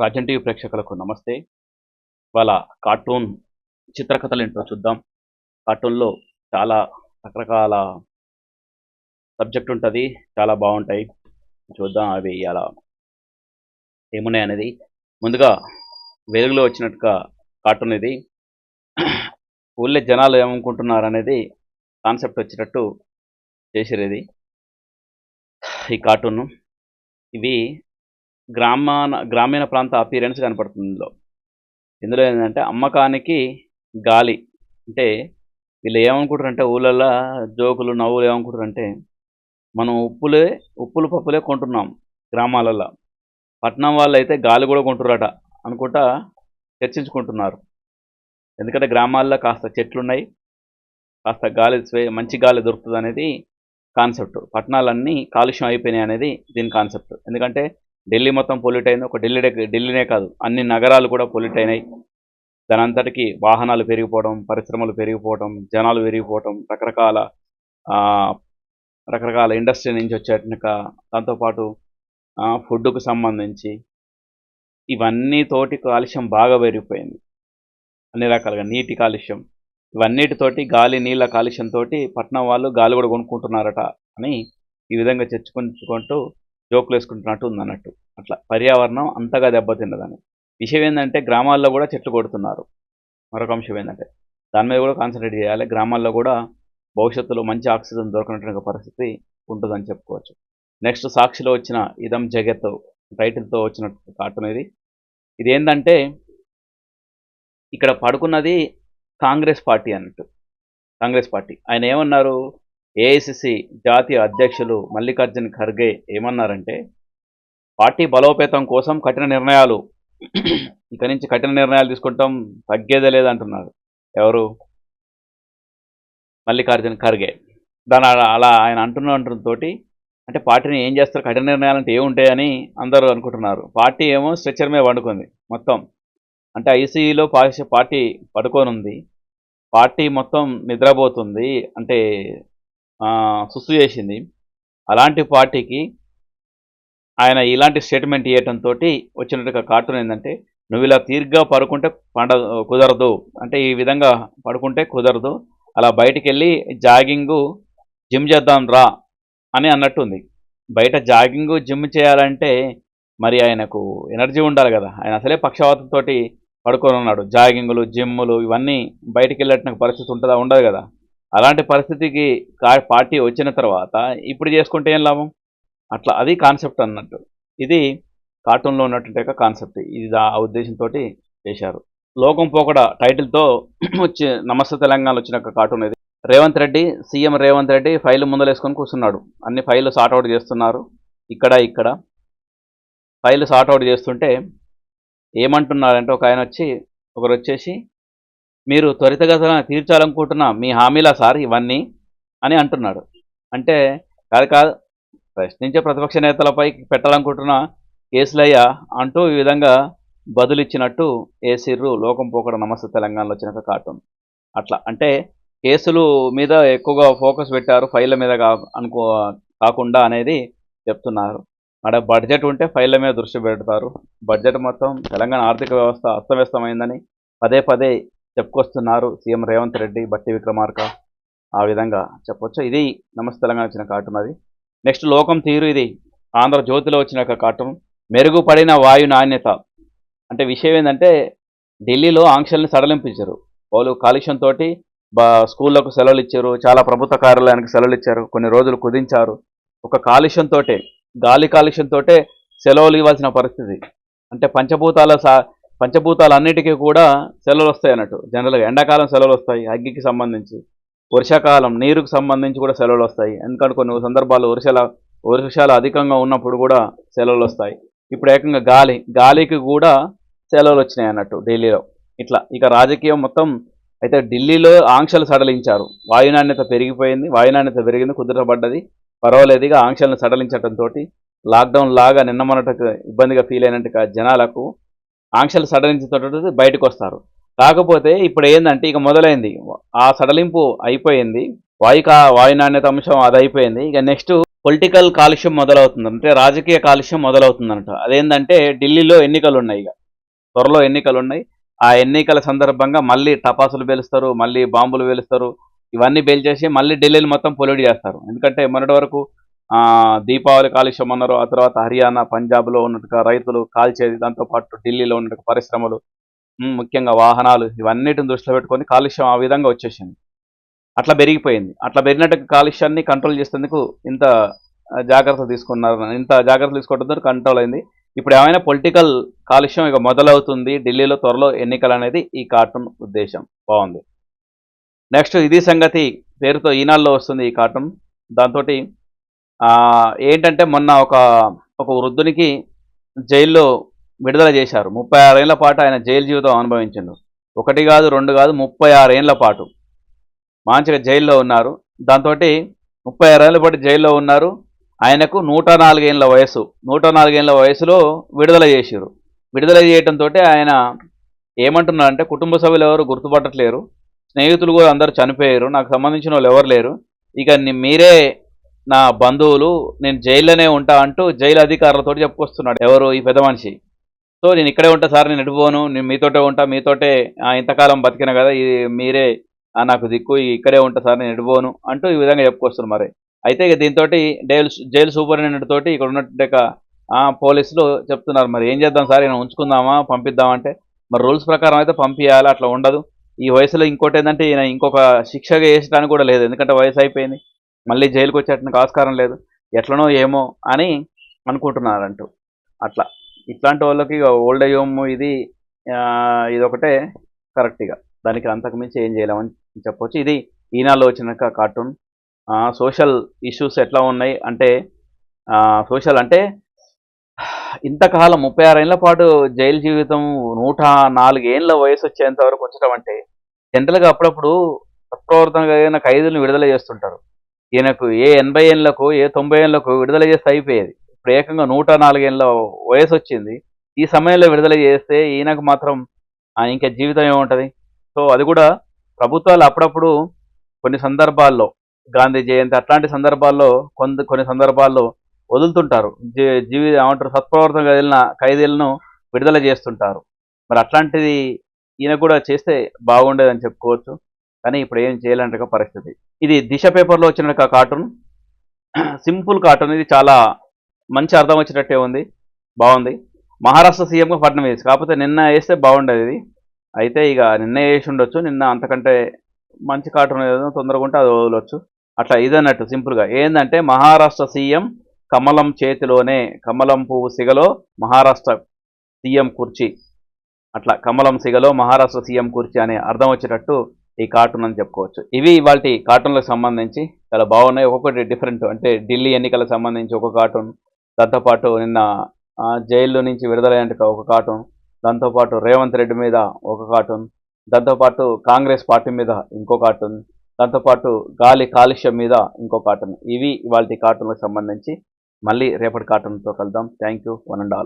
Rajan TV ప్రేక్షకులకు నమస్తే. వాళ్ళ కార్టూన్ చిత్రకథలు ఏంటో చూద్దాం. కార్టూన్లో చాలా రకరకాల సబ్జెక్ట్ ఉంటుంది చాలా బాగుంటాయి. చూద్దాం అవి ఇలా ఏమున్నాయి అనేది. ముందుగా వెలుగులో వచ్చినట్టుగా కార్టూన్ ఇది. ఊళ్ళో జనాలు ఏమనుకుంటున్నారు అనేది కాన్సెప్ట్ వచ్చేటట్టు చేసేది ఈ కార్టూన్. ఇవి గ్రామాన గ్రామీణ ప్రాంత అపీరెన్స్ కనపడుతుంది ఇందులో. ఇందులో ఏంటంటే అమ్మకానికి గాలి. అంటే వీళ్ళు ఏమనుకుంటారంటే ఊళ్ళల్లో జోకులు నవ్వులు ఏమనుకుంటారంటే మనం ఉప్పులే ఉప్పులు పప్పులే కొంటున్నాం గ్రామాలలో పట్నం వాళ్ళు అయితే గాలి కూడా కొంటున్నారట అనుకుంటా చర్చించుకుంటున్నారు. ఎందుకంటే గ్రామాల్లో కాస్త చెట్లున్నాయి. కాస్త గాలి స్వే- మంచి గాలి దొరుకుతుంది అనేది కాన్సెప్ట్. పట్టణాలన్నీ కాలుష్యం అయిపోయినాయి అనేది దీని కాన్సెప్ట్. ఎందుకంటే ఢిల్లీ మొత్తం పొల్యూట్ అయింది. ఒక ఢిల్లీ ఢిల్లీనే కాదు అన్ని నగరాలు కూడా పొల్యూట్ అయినాయి. దానంతటికి వాహనాలు పెరిగిపోవడం పరిశ్రమలు పెరిగిపోవడం జనాలు పెరిగిపోవడం రకరకాల రకరకాల ఇండస్ట్రీ నుంచి వచ్చేటనుక దాంతోపాటు ఫుడ్కు సంబంధించి ఇవన్నీ తోటి కాలుష్యం బాగా పెరిగిపోయింది. అన్ని రకాలుగా నీటి కాలుష్యం. ఇవన్నిటితోటి గాలి నీళ్ళ కాలుష్యంతో పట్నం వాళ్ళు గాలి కూడా కొనుక్కుంటున్నారట అని ఈ విధంగా చర్చించుకుంటూ జోకులు వేసుకుంటున్నట్టు ఉందన్నట్టు అట్లా పర్యావరణం అంతగా దెబ్బతిన్నదని. విషయం ఏంటంటే గ్రామాల్లో కూడా చెట్లు కొడుతున్నారు. మరొక అంశం ఏంటంటే దాని మీద కూడా కాన్సన్ట్రేట్ చేయాలి. గ్రామాల్లో కూడా భవిష్యత్తులో మంచి ఆక్సిజన్ దొరకనటువంటి పరిస్థితి ఉంటుందని చెప్పుకోవచ్చు. నెక్స్ట్ సాక్షిలో వచ్చిన ఇదం జగత్ టైటిల్తో వచ్చిన కార్టూన్ ఇది. ఇది ఏంటంటే ఇక్కడ పడుకున్నది కాంగ్రెస్ పార్టీ అన్నట్టు. కాంగ్రెస్ పార్టీ. ఆయన ఏమన్నారు? ఏఐసిసి జాతీయ అధ్యక్షులు మల్లికార్జున్ ఖర్గే ఏమన్నారంటే పార్టీ బలోపేతం కోసం కఠిన నిర్ణయాలు ఇక నుంచి కఠిన నిర్ణయాలు తీసుకుంటాం తగ్గేదే లేదంటున్నారు. ఎవరు? మల్లికార్జున్ ఖర్గే. దాని అలా- అలా ఆయన అంటున్న తోటి అంటే పార్టీని ఏం చేస్తారు? కఠిన నిర్ణయాలు అంటే ఏముంటాయని అందరూ అనుకుంటున్నారు. పార్టీ ఏమో స్ట్రెచ్చర్ మీద వండుకుంది మొత్తం. అంటే ఐసీఈలో పార్టీ పడుకోనుంది. పార్టీ మొత్తం నిద్రపోతుంది. అంటే సుసు చేసింది. అలాంటి పార్టీకి ఆయన ఇలాంటి స్టేట్మెంట్ ఇవ్వటంతో వచ్చినట్టుగా కార్టూన్ ఏంటంటే నువ్వు ఇలా తీరిగ్గా పడుకుంటే పండ కుదరదు. అంటే ఈ విధంగా పడుకుంటే కుదరదు. అలా బయటికి వెళ్ళి జాగింగు జిమ్ చేద్దాం రా అని అన్నట్టుంది. బయట జాగింగు జిమ్ చేయాలంటే మరి ఆయనకు ఎనర్జీ ఉండాలి కదా. ఆయన అసలే పక్షవాతంతో పడుకొని ఉన్నాడు జాగింగులు జిమ్ములు ఇవన్నీ బయటికి వెళ్ళేట పరిస్థితి ఉంటుందా ఉండదు కదా. అలాంటి పరిస్థితికి పార్టీ వచ్చిన తర్వాత ఇప్పుడు చేసుకుంటే ఏం లాభం? అట్లా అది కాన్సెప్ట్ అన్నట్టు. ఇది కార్టూన్లో ఉన్నటువంటి కాన్సెప్ట్. ఇది ఆ ఉద్దేశంతో చేశారు. లోకం పోకడ టైటిల్తో వచ్చి నమస్తే తెలంగాణలో వచ్చిన కార్టూన్ ఇది. రేవంత్ రెడ్డి సీఎం రేవంత్ రెడ్డి ఫైల్ ముందలేసుకొని కూర్చున్నాడు. అన్ని ఫైళ్ళు సార్ట్అవుట్ చేస్తున్నారు. ఇక్కడ ఇక్కడ. ఫైల్ సార్ట్అవుట్ చేస్తుంటే ఏమంటున్నారంటే ఒక ఆయన వచ్చి ఒకరు వచ్చేసి మీరు త్వరితగతిన తీర్చాలనుకుంటున్న మీ హామీలా సార్ ఇవన్నీ? అని అంటున్నాడు. అంటే కాదు కాదు ప్రశ్నించే ప్రతిపక్ష నేతలపై పెట్టాలనుకుంటున్న కేసులయ్యా అంటూ ఈ విధంగా బదులిచ్చినట్టు ఏసిర్రు లోకం పోకడ నమస్తే తెలంగాణలో వచ్చిన కార్టూన్. అట్లా. అంటే కేసులు మీద ఎక్కువగా ఫోకస్ పెట్టారు ఫైళ్ళ మీద కా అనుకో కాకుండా అనేది చెప్తున్నారు. అక్కడ బడ్జెట్ ఉంటే ఫైళ్ళ మీద దృష్టి పెడతారు. బడ్జెట్ మొత్తం తెలంగాణ ఆర్థిక వ్యవస్థ అస్తవ్యస్తమైందని పదే పదే చెప్పుకొస్తున్నారు సీఎం రేవంత్ రెడ్డి బట్టి విక్రమార్క. ఆ విధంగా చెప్పొచ్చు. ఇది నమస్తే తెలంగాణ వచ్చిన కార్టూన్ అది. నెక్స్ట్ లోకం తీరు ఇది. ఆంధ్రజ్యోతిలో వచ్చిన ఒక కార్టూన్. మెరుగుపడిన వాయు నాణ్యత. అంటే విషయం ఏంటంటే ఢిల్లీలో ఆంక్షల్ని సడలింపించారు. వాళ్ళు కాలుష్యంతో బా స్కూళ్ళకు సెలవులు ఇచ్చారు. చాలా ప్రభుత్వ కార్యాలయానికి సెలవులు ఇచ్చారు. కొన్ని రోజులు కుదించారు. ఒక కాలుష్యంతో గాలి కాలుష్యంతో సెలవులు ఇవ్వాల్సిన పరిస్థితి. అంటే పంచభూతాల సా పంచభూతాలన్నిటికీ కూడా సెలవులు వస్తాయి అన్నట్టు. జనరల్గా ఎండాకాలం సెలవులు వస్తాయి అగ్గికి సంబంధించి. వర్షాకాలం నీరుకు సంబంధించి కూడా సెలవులు వస్తాయి ఎందుకంటే కొన్ని సందర్భాలు వర్షాల వర్షాలు అధికంగా ఉన్నప్పుడు కూడా సెలవులు వస్తాయి ఇప్పుడు ఏకంగా గాలి గాలికి కూడా సెలవులు వచ్చినాయి అన్నట్టు ఢిల్లీలో. ఇట్లా ఇక రాజకీయం మొత్తం అయితే ఢిల్లీలో ఆంక్షలు సడలించారు. వాయు నాణ్యత పెరిగిపోయింది వాయు నాణ్యత పెరిగింది కుదరబడ్డది పర్వాలేదు ఇక ఆంక్షలను సడలించడంతో లాక్డౌన్ లాగా నిన్న మొన్నటికి ఇబ్బందిగా ఫీల్ అయినట్టుగా జనాలకు ఆంక్షలు సడలించడం బయటకు వస్తారు కాకపోతే ఇప్పుడు ఏంటంటే ఇక మొదలైంది. ఆ సడలింపు అయిపోయింది. వాయు వాయు నాణ్యత అంశం అది అయిపోయింది. ఇక నెక్స్ట్ పొలిటికల్ కాలుష్యం మొదలవుతుంది. అంటే రాజకీయ కాలుష్యం మొదలవుతుందంట. అదేంటంటే ఢిల్లీలో ఎన్నికలు ఉన్నాయి ఇక. త్వరలో ఎన్నికలు ఉన్నాయి ఆ ఎన్నికల సందర్భంగా మళ్ళీ టపాసులు పేలుస్తారు మళ్ళీ బాంబులు పేలుస్తారు. ఇవన్నీ పేల్చేసి మళ్ళీ ఢిల్లీని మొత్తం పొల్యూట్ చేస్తారు. ఎందుకంటే మొన్నటి వరకు దీపావళి కాలుష్యం అన్నారు. ఆ తర్వాత హర్యానా పంజాబ్లో ఉన్నట్టుగా రైతులు కాల్చేది దాంతోపాటు ఢిల్లీలో ఉన్నట్టు పరిశ్రమలు ముఖ్యంగా వాహనాలు ఇవన్నిటిని దృష్టిలో పెట్టుకొని కాలుష్యం ఆ విధంగా వచ్చేసింది. అట్లా పెరిగిపోయింది. అట్లా పెరిగినట్టు కాలుష్యాన్ని కంట్రోల్ చేసేందుకు ఇంత జాగ్రత్త తీసుకున్నారు. ఇంత జాగ్రత్త తీసుకోవడంతో కంట్రోల్ అయింది. ఇప్పుడు ఏమైనా పొలిటికల్ కాలుష్యం ఇక మొదలవుతుంది ఢిల్లీలో త్వరలో ఎన్నికలు అనేది ఈ కార్టూన్ ఉద్దేశం. బాగుంది. నెక్స్ట్ ఇది సంగతి పేరుతో ఈనాల్లో వస్తుంది ఈ కార్టూన్. దాంతో ఏంటంటే మొన్న ఒక ఒక వృద్ధునికి జైల్లో విడుదల చేశారు. ముప్పై ఆరేళ్ళ పాటు ఆయన జైలు జీవితం అనుభవించిండు. ఒకటి కాదు రెండు కాదు ముప్పై ఆరేళ్ళ పాటు మంచిగా జైల్లో ఉన్నారు. దాంతో ముప్పై ఆరేళ్ళ పాటు జైల్లో ఉన్నారు. ఆయనకు నూట నాలుగేళ్ళ వయసు నూట నాలుగేళ్ళ వయసులో విడుదల చేసిరు విడుదల చేయడంతో ఆయన ఏమంటున్నారంటే కుటుంబ సభ్యులు ఎవరు గుర్తుపట్టట్లేరు. స్నేహితులు కూడా అందరూ చనిపోయారు. నాకు సంబంధించిన వాళ్ళు ఎవరు లేరు. ఇక ని- మీరే నా బంధువులు నేను జైల్లోనే ఉంటా అంటూ జైలు అధికారులతో చెప్పుకొస్తున్నాడు ఎవరు ఈ పెద్ద మనిషి. సో నేను ఇక్కడే ఉంటా సార్ నేను ఎడిపోను నేను మీతోటే ఉంటా మీతోటే ఇంతకాలం బతికిన కదా ఇది మీరే నాకు దిక్కు ఇక్కడే ఉంటా సార్ నేను ఎడిపోను అంటూ ఈ విధంగా చెప్పుకొస్తున్నారు మరి. అయితే ఇక దీంతో జైలు జైలు సూపరింటెండెంట్ తోటి ఇక్కడ ఉన్నట్టు పోలీసులు చెప్తున్నారు మరి. ఏం చేద్దాం సార్ ఈయన ఉంచుకుందామా పంపిద్దామంటే మరి రూల్స్ ప్రకారం అయితే పంపించాలి అట్లా ఉండదు. ఈ వయసులో ఇంకోటి ఏంటంటే ఈయన ఇంకొక శిక్షగా వేసడానికి కూడా లేదు ఎందుకంటే వయసు అయిపోయింది. మళ్ళీ జైలుకి వచ్చేటానికి ఆస్కారం లేదు. ఎట్లనో ఏమో అని అనుకుంటున్నారంటూ. అట్లా. ఇట్లాంటి వాళ్ళకి ఇక ఓల్డ్ ఏజ్ హోమ్ ఇది ఇదొకటే కరెక్ట్గా దానికి అంతకుమించి ఏం చేయలేమని చెప్పొచ్చు. ఇది ఈనాలో వచ్చిన కార్టూన్ సోషల్ ఇష్యూస్ ఎట్లా ఉన్నాయి అంటే సోషల్ అంటే ఇంతకాలం ముప్పై ఆరు ఏళ్ళ పాటు జైలు జీవితం నూట నాలుగేళ్ళ వయసు వచ్చేంత వరకు ఉంచడం అంటే జనరల్గా అప్పుడప్పుడు సత్ప్రవర్తన కలిగిన ఖైదీలను విడుదల చేస్తుంటారు. ఈయనకు ఏ ఎనభై ఏళ్ళకు ఏ తొంభై ఏళ్ళకు విడుదల చేస్తే అయిపోయేది. ఇప్పుడు ఏకంగా నూట నాలుగేళ్ళ వయసు వచ్చింది. ఈ సమయంలో విడుదల చేస్తే ఈయనకు మాత్రం ఇంకా జీవితం ఏముంటుంది సో అది కూడా ప్రభుత్వాలు అప్పుడప్పుడు కొన్ని సందర్భాల్లో గాంధీ జయంతి అట్లాంటి సందర్భాల్లో కొంత కొన్ని సందర్భాల్లో వదులుతుంటారు. జీ- జీవి ఏమంటారు సత్ప్రవర్తన కలిగిన ఖైదీలను విడుదల చేస్తుంటారు. మరి అట్లాంటిది ఈయన కూడా చేస్తే బాగుండేదని చెప్పుకోవచ్చు. కానీ ఇప్పుడు ఏం చేయాలంటే పరిస్థితి. ఇది దిశ పేపర్లో వచ్చిన కార్టూన్ సింపుల్ కార్టూన్ ఇది చాలా మంచి అర్థం వచ్చేటట్టే ఉంది. బాగుంది. మహారాష్ట్ర సీఎంగా ఫడ్నవీస్ కాకపోతే నిన్న వేస్తే బాగుండేది ఇది. అయితే ఇక నిన్న వేసి ఉండొచ్చు నిన్న అంతకంటే మంచి కార్టూన్ ఏదో తొందరగా ఉంటే అది వదలొచ్చు. అట్లా ఇదన్నట్టు సింపుల్గా ఏంటంటే మహారాష్ట్ర సీఎం కమలం చేతిలోనే కమలం పువ్వు సిగలో మహారాష్ట్ర సీఎం కుర్చీ. అట్లా కమలం సిగలో మహారాష్ట్ర సీఎం కుర్చీ అనే అర్థం వచ్చేటట్టు ఈ కార్టూన్ అని చెప్పుకోవచ్చు. ఇవి ఇవాళ కార్టూన్లకు సంబంధించి చాలా బాగున్నాయి. ఒక్కొక్కటి డిఫరెంట్ అంటే ఢిల్లీ ఎన్నికలకు సంబంధించి ఒక కార్టూన్ దాంతోపాటు నిన్న జైల్లో నుంచి విడుదలైన ఒక కార్టూన్ దాంతోపాటు రేవంత్ రెడ్డి మీద ఒక కార్టూన్ దాంతోపాటు కాంగ్రెస్ పార్టీ మీద ఇంకో కార్టూన్ దాంతోపాటు గాలి కాలుష్యం మీద ఇంకో కార్టూన్ ఇవి ఇవాళ కార్టూన్లకు సంబంధించి మళ్ళీ రేపటి కార్టూన్తో కలుద్దాం. Thank you one and all